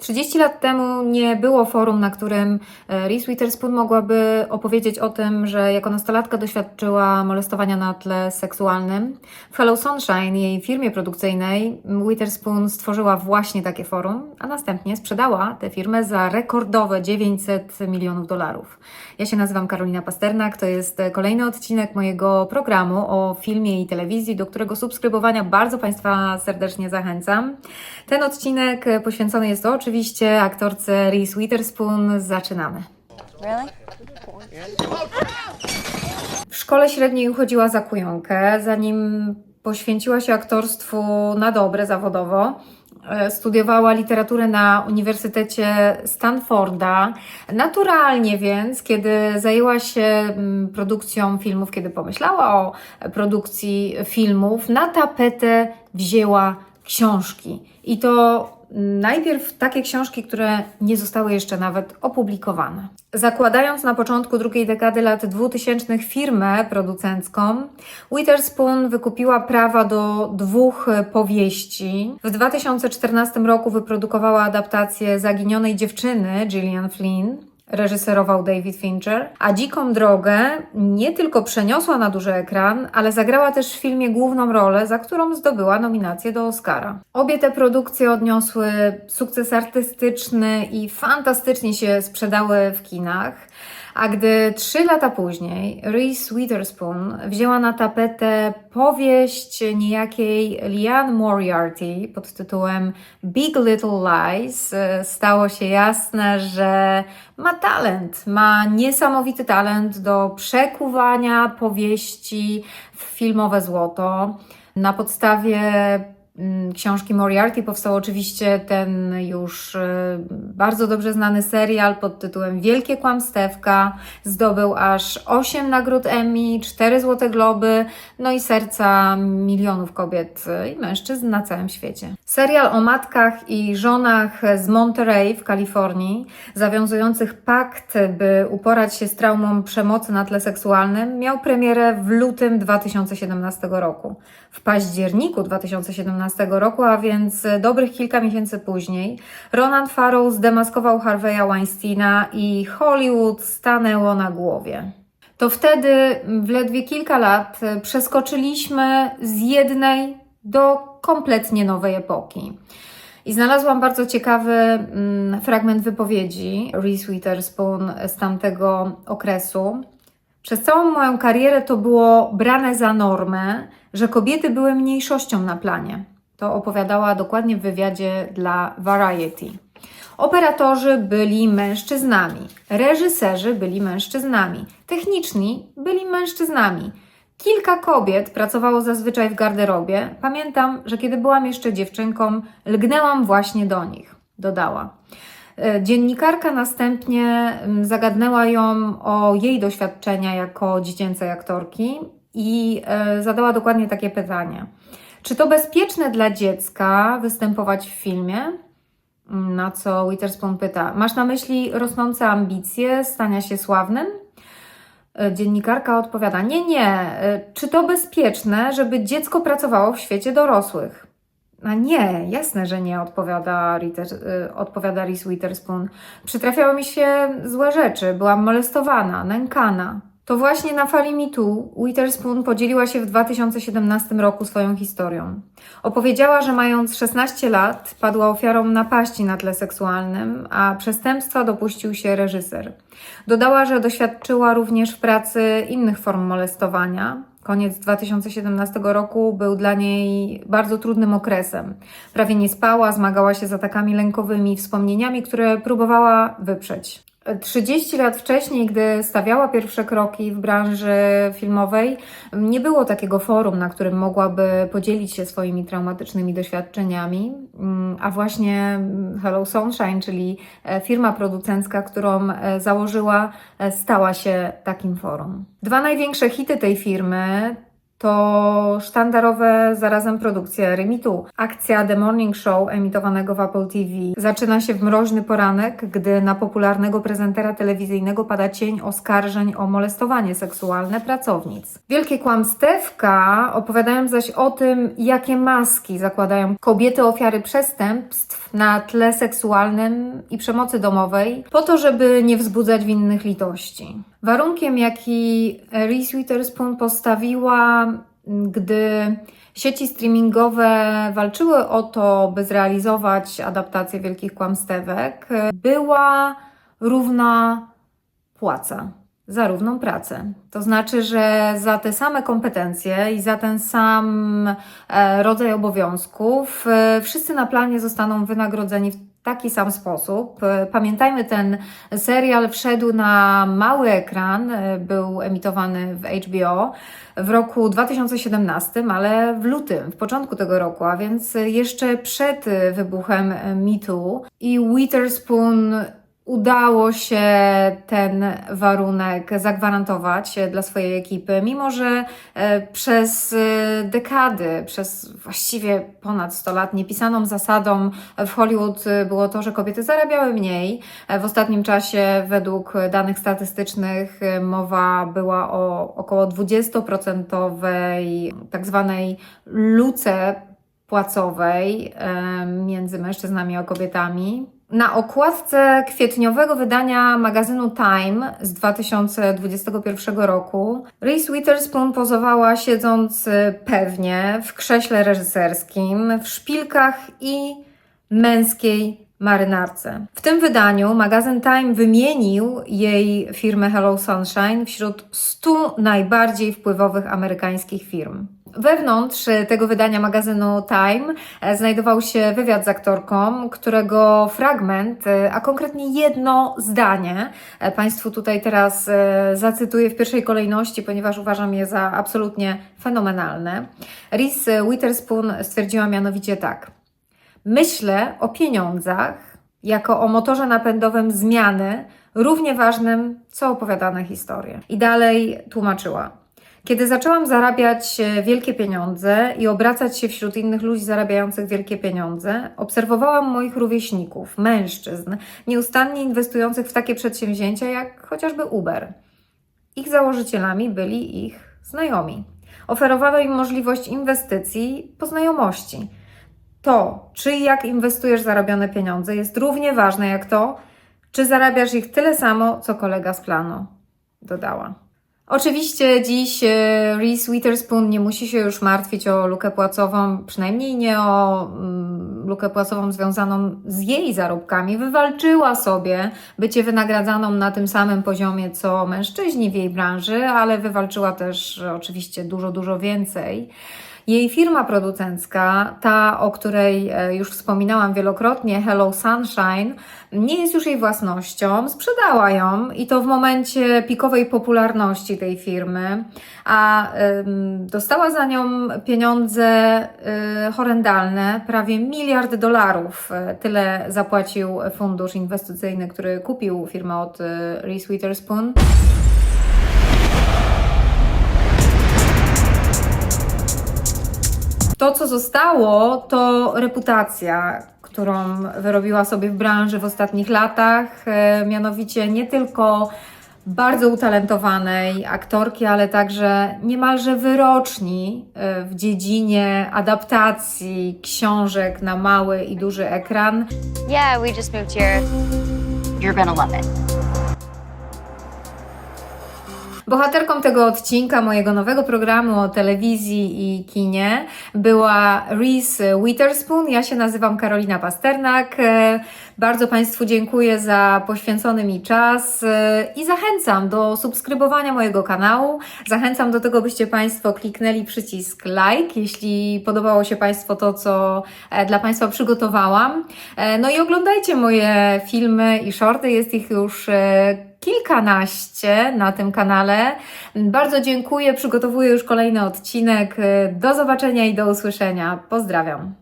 30 lat temu nie było forum, na którym e, Reese Witherspoon mogłaby opowiedzieć o tym, że jako nastolatka doświadczyła molestowania na tle seksualnym. W Hello Sunshine, jej firmie produkcyjnej, Witherspoon stworzyła właśnie takie forum, a następnie sprzedała tę firmę za rekordowe 900 milionów dolarów. Ja się nazywam Karolina Pasternak, to jest e, kolejny odcinek mojego programu o filmie i telewizji, do którego subskrybowania bardzo Państwa serdecznie zachęcam. Ten odcinek e, poświęcony jest oczywiście aktorce Reese Witherspoon. Zaczynamy. Really? W szkole średniej uchodziła za kujonkę, zanim poświęciła się aktorstwu na dobre zawodowo. e, Studiowała literaturę na Uniwersytecie Stanforda. Naturalnie więc, kiedy zajęła się mm, produkcją filmów, kiedy pomyślała o produkcji filmów, na tapetę wzięła książki. I to najpierw takie książki, które nie zostały jeszcze nawet opublikowane. Zakładając na początku drugiej dekady lat 2000 firmę producencką, Witherspoon wykupiła prawa do dwóch powieści. W 2014 roku wyprodukowała adaptację Zaginionej dziewczyny Gillian Flynn. Reżyserował David Fincher, a Dziką Drogę nie tylko przeniosła na duży ekran, ale zagrała też w filmie główną rolę, za którą zdobyła nominację do Oscara. Obie te produkcje odniosły sukces artystyczny i fantastycznie się sprzedały w kinach. A gdy trzy lata później Reese Witherspoon wzięła na tapetę powieść niejakiej Liane Moriarty pod tytułem Big Little Lies, e, stało się jasne, że ma talent, ma niesamowity talent do przekuwania powieści w filmowe złoto. Na podstawie książki Moriarty powstał oczywiście ten już e, bardzo dobrze znany serial pod tytułem Wielkie Kłamstewka. Zdobył aż 8 nagród Emmy, 4 Złote Globy, no i serca milionów kobiet e, i mężczyzn na całym świecie. Serial o matkach i żonach z Monterey w Kalifornii, zawiązujących pakt, by uporać się z traumą przemocy na tle seksualnym, miał premierę w lutym 2017 roku. W październiku 2017 roku, a więc dobrych kilka miesięcy później, Ronan Farrow zdemaskował Harveya Weinsteina i Hollywood stanęło na głowie. To wtedy, w ledwie kilka lat, przeskoczyliśmy z jednej do kompletnie nowej epoki. I znalazłam bardzo ciekawy mm, fragment wypowiedzi Reese Witherspoon z tamtego okresu. Przez całą moją karierę to było brane za normę, że kobiety były mniejszością na planie. To opowiadała dokładnie w wywiadzie dla Variety. Operatorzy byli mężczyznami, reżyserzy byli mężczyznami, techniczni byli mężczyznami. Kilka kobiet pracowało zazwyczaj w garderobie. Pamiętam, że kiedy byłam jeszcze dziewczynką, lgnęłam właśnie do nich, dodała. E, Dziennikarka następnie mm, zagadnęła ją o jej doświadczenia jako dziecięcej aktorki i e, zadała dokładnie takie pytanie. Czy to bezpieczne dla dziecka występować w filmie? Na co Witherspoon pyta: Masz na myśli rosnące ambicje, stania się sławnym? E, Dziennikarka odpowiada: Nie, nie. E, Czy to bezpieczne, żeby dziecko pracowało w świecie dorosłych? A nie, jasne, że nie, odpowiada, Ritter, y, odpowiada Reese Witherspoon. Przytrafiały mi się złe rzeczy, byłam molestowana, nękana. To właśnie na fali mitu Witherspoon podzieliła się w 2017 roku swoją historią. Opowiedziała, że mając 16 lat padła ofiarą napaści na tle seksualnym, a przestępstwa dopuścił się reżyser. Dodała, że doświadczyła również w pracy innych form molestowania. Koniec 2017 roku był dla niej bardzo trudnym okresem. Prawie nie spała, zmagała się z atakami lękowymi, wspomnieniami, które próbowała wyprzeć. 30 lat wcześniej, gdy stawiała pierwsze kroki w branży filmowej, nie było takiego forum, na którym mogłaby podzielić się swoimi traumatycznymi doświadczeniami, Mm, a właśnie Hello Sunshine, czyli e, firma producencka, którą e, założyła, e, stała się takim forum. Dwa największe hity tej firmy to sztandarowe zarazem produkcje Remitu. Akcja The Morning Show emitowanego w Apple TV zaczyna się w mroźny poranek, gdy na popularnego prezentera telewizyjnego pada cień oskarżeń o molestowanie seksualne pracownic. Wielkie kłamstewka opowiadają zaś o tym, jakie maski zakładają kobiety ofiary przestępstw na tle seksualnym i przemocy domowej, po to, żeby nie wzbudzać winnych litości. Warunkiem, jaki Reese Witherspoon postawiła, gdy sieci streamingowe walczyły o to, by zrealizować adaptację Wielkich Kłamstewek, była równa płaca za równą pracę. To znaczy, że za te same kompetencje i za ten sam e, rodzaj obowiązków e, wszyscy na planie zostaną wynagrodzeni taki sam sposób. Pamiętajmy, ten serial wszedł na mały ekran, e, był emitowany w HBO w roku 2017, ale w lutym, w początku tego roku, a więc jeszcze przed wybuchem MeToo. I Witherspoon udało się ten warunek zagwarantować dla swojej ekipy, mimo że e, przez e, dekady, przez właściwie ponad 100 lat niepisaną zasadą w Hollywood było to, że kobiety zarabiały mniej. E, W ostatnim czasie według danych statystycznych e, mowa była o około 20% tak zwanej luce płacowej e, między mężczyznami a kobietami. Na okładce kwietniowego wydania magazynu Time z 2021 roku Reese Witherspoon pozowała siedząc pewnie w krześle reżyserskim, w szpilkach i męskiej marynarce. W tym wydaniu magazyn Time wymienił jej firmę Hello Sunshine wśród 100 najbardziej wpływowych amerykańskich firm. Wewnątrz tego wydania magazynu Time e, znajdował się wywiad z aktorką, którego fragment, e, a konkretnie jedno zdanie, e, Państwu tutaj teraz zacytuję w pierwszej kolejności, ponieważ uważam je za absolutnie fenomenalne. Reese Witherspoon stwierdziła mianowicie tak. Myślę o pieniądzach jako o motorze napędowym zmiany, równie ważnym co opowiadane historie. I dalej tłumaczyła. Kiedy zaczęłam zarabiać e, wielkie pieniądze i obracać się wśród innych ludzi zarabiających wielkie pieniądze, obserwowałam moich rówieśników, mężczyzn, nieustannie inwestujących w takie przedsięwzięcia jak chociażby Uber. Ich założycielami byli ich znajomi. Oferowano im możliwość inwestycji po znajomości. To, czy i jak inwestujesz zarobione pieniądze, jest równie ważne jak to, czy zarabiasz ich tyle samo, co kolega z planu, dodała. Oczywiście dziś e, Reese Witherspoon nie musi się już martwić o lukę płacową, przynajmniej nie o mm, lukę płacową związaną z jej zarobkami. Wywalczyła sobie bycie wynagradzaną na tym samym poziomie co mężczyźni w jej branży, ale wywalczyła też e, oczywiście dużo, dużo więcej. Jej firma producencka, ta, o której e, już wspominałam wielokrotnie, Hello Sunshine, nie jest już jej własnością, sprzedała ją i to w momencie pikowej popularności tej firmy, a ym, dostała za nią pieniądze y, horrendalne, prawie miliard dolarów. E, Tyle zapłacił fundusz inwestycyjny, który kupił firmę od y, Reese Witherspoon. To, co zostało, to reputacja, którą wyrobiła sobie w branży w ostatnich latach, e, mianowicie nie tylko bardzo utalentowanej aktorki, ale także niemalże wyroczni e, w dziedzinie adaptacji książek na mały i duży ekran. Yeah, we just moved here. You're gonna love it. Bohaterką tego odcinka mojego nowego programu o telewizji i kinie była Reese Witherspoon. Ja się nazywam Karolina Pasternak. E, Bardzo Państwu dziękuję za poświęcony mi czas e, i zachęcam do subskrybowania mojego kanału. Zachęcam do tego, byście Państwo kliknęli przycisk like, jeśli podobało się Państwu to, co e, dla Państwa przygotowałam. No i oglądajcie moje filmy i shorty, jest ich już kilkanaście na tym kanale. Bardzo dziękuję, przygotowuję już kolejny odcinek. Do zobaczenia i do usłyszenia. Pozdrawiam.